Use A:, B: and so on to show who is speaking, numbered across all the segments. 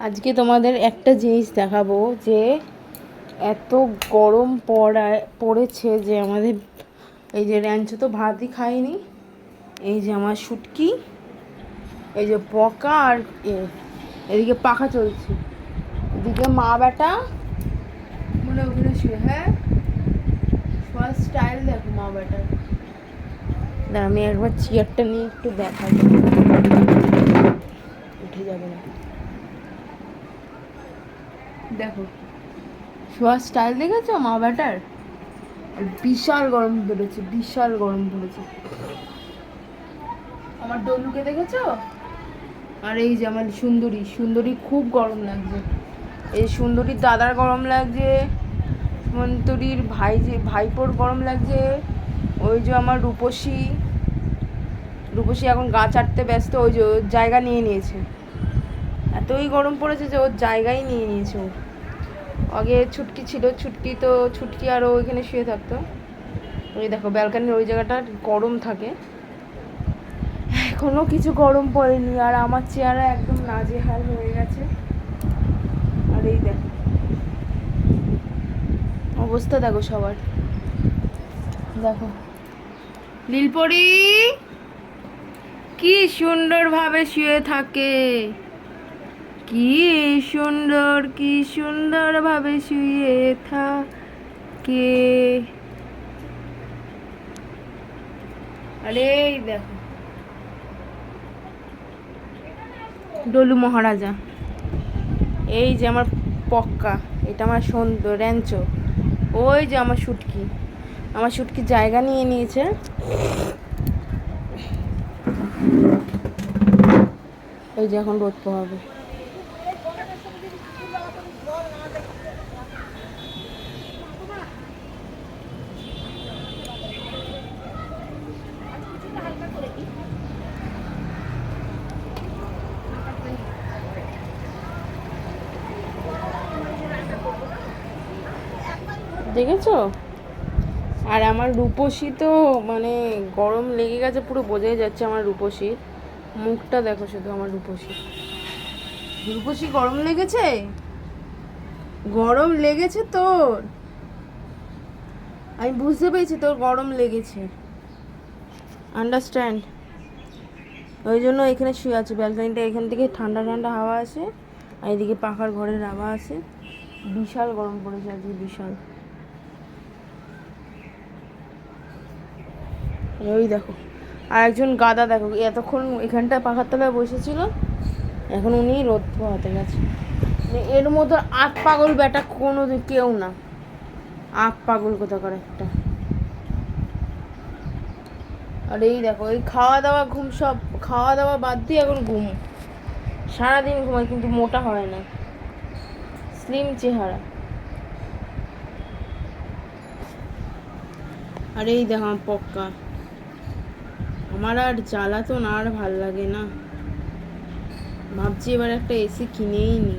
A: আজকে তোমাদের একটা জিনিস দেখাবো যে এত গরম পড়ায় পড়েছে যে আমাদের এই যে র্যাঞ্চো তো ভাতই খায়নি এই যে আমার শুটকি, এই যে পকা আর এদিকে পাখা চলছে। এদিকে মা বেটা মনে ওখানে শুয়ে হ্যাঁ? সবার স্টাইল দেখো মা বেটার আমি একবার চেয়ারটা নিয়ে একটু দেখাই। উঠে যাবে না। দেখো। শোয়ার স্টাইল দেখেছ? মা ব্যাটার বিশাল গরম পড়েছে বিশাল গরম পড়েছে আমার ডলুকে দেখেছ? আর এই যে আমার সুন্দরী সুন্দরী খুব গরম লাগছে। এই সুন্দরীর দাদার গরম লাগছে সুমন্তরীর ভাই যে, ভাইপোর গরম লাগছে, ওই যে আমার রূপসী। রূপসী এখন গা চাটতে ব্যস্ত, ওই যে জায়গা নিয়ে নিয়েছে। এতই গরম পড়েছে যে ওর জায়গায় নিয়ে নিয়েছে ও আগে ছুটকি ছিল, ছুটকি তো, ছুটকি আরও ওইখানে শুয়ে থাকতো। ওই দেখো, ব্যালকানির ওই জায়গাটা গরম থাকে। এখনও কিছু গরম পড়েনি আর আমার চেহারা একদম নাজেহাল হয়ে গেছে। আর এই দেখো। অবস্থা দেখো সবার। দেখো। নীলপরি, কি সুন্দরভাবে শুয়ে থাকে। কি সুন্দর কি সুন্দর ভাবে শুয়ে থাকে। আরে দেখো। ডলু মহারাজা। এই যে আমার পক্কা, এটা আমার সুন্দর র্যাঞ্চো। ওই যে আমার শুটকি আমার শুটকি জায়গা নিয়ে নিয়েছে। এই যে এখন রোদ পোহাবে। দেখেছ? আর আমার রূপসী তো মানে গরম লেগে গেছে, পুরো বোঝাই যাচ্ছে আমার রূপসীর মুখটা দেখো শুধু আমার রূপসী। রূপসী গরম লেগেছে? গরম লেগেছে তোর? আমি বুঝতে পেরেছি তোর গরম লেগেছে। আন্ডারস্ট্যান্ড ওই জন্য এখানে শুয়ে আছে। ব্যালকানিটা এখান থেকে ঠান্ডা ঠান্ডা হাওয়া আসে, আর এদিকে পাখার ঘরের হাওয়া আসে। বিশাল গরম পড়েছে আজকে, বিশাল। ওই দেখো। আর একজন গাদা দেখো, এতক্ষণ এখানটায় পাখার তলায় বসেছিল, এখন উনি রোদ পোহাতে গেছে। মানে এর মতো আট পাগল বেটা কোনো কেউ না। আট পাগল কোথাকার একটা। আর এই দেখো, এই খাওয়া দাওয়া ঘুম সব খাওয়া দাওয়া বাদ দিয়ে এখন ঘুম। সারাদিন ঘুমায়, কিন্তু মোটা হয় না। স্লিম চেহারা। আর এই দেখো পক্কা। আমার আর জ্বালাতন আর ভালো লাগে না। ভাবছি এবার একটা এসি কিনেই নি।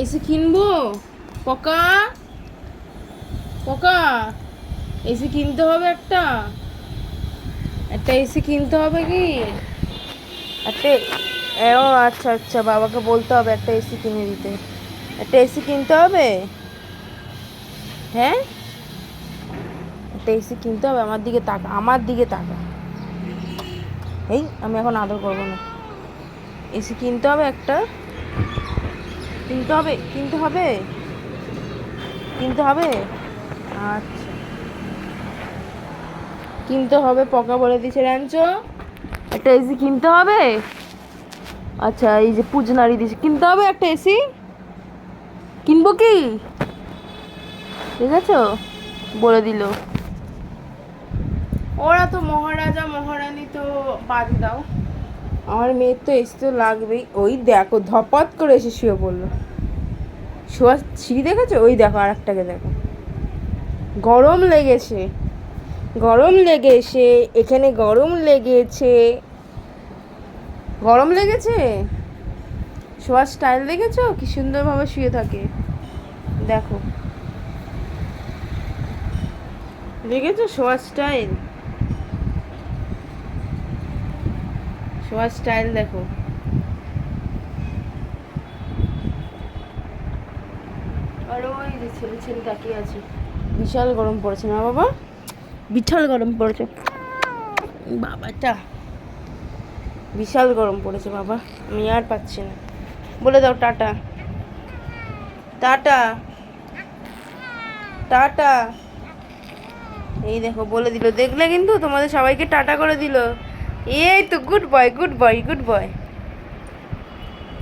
A: এসি কিনবো? পকা? পকা? এসি কিনতে হবে একটা? একটা এসি কিনতে হবে কি? একটা ও আচ্ছা আচ্ছা বাবাকে বলতে হবে একটা এসি কিনে দিতে। একটা এসি কিনতে হবে? হ্যাঁ? একটা এসি কিনতে হবে? আমার দিকে তাকা, আমার দিকে তাকা। এই, আমি এখন আদর করব না। এসি কিনতে হবে একটা? কিনতে হবে কিনতে হবে? কিনতে হবে? আচ্ছা। কিনতে হবে, পকা বলে দিছে র্যাঞ্চো একটা এসি কিনতে হবে? আচ্ছা এই যে পুজনারি দিছে কিনতে হবে একটা এসি? কিনবো কি? ঠিক আছে বলে দিল। ওরা তো মহারাজা মহারানী তো বাদ দাও। আমার মেয়ের তো এসি তো লাগবেই। ওই দেখো ধপাত করে এসে শুয়ে পড়ল। শোয়া সিঁড়ি দেখেছ? ওই দেখো আর একটাকে দেখো। গরম লেগেছে। গরম লেগেছে। এখানে গরম লেগেছে। গরম লেগেছে? শোয়ার স্টাইল দেখেছ? কি সুন্দরভাবে শুয়ে থাকে। দেখো। দেখেছ শোয়ার স্টাইল শোয়ার স্টাইল দেখো। আর ওই ছেলে ছেলে আছে। বিশাল গরম পড়েছে না বাবা? বিশাল গরম পড়েছে। বাবাটা। বিশাল গরম পড়েছে বাবা, আমি আর পাচ্ছি না। বলে দাও টাটা। টাটা। টাটা। এই দেখো, বলে দিল। দেখলে কিন্তু তোমাদের সবাইকে টাটা করে দিল। এই তো good boy good boy good boy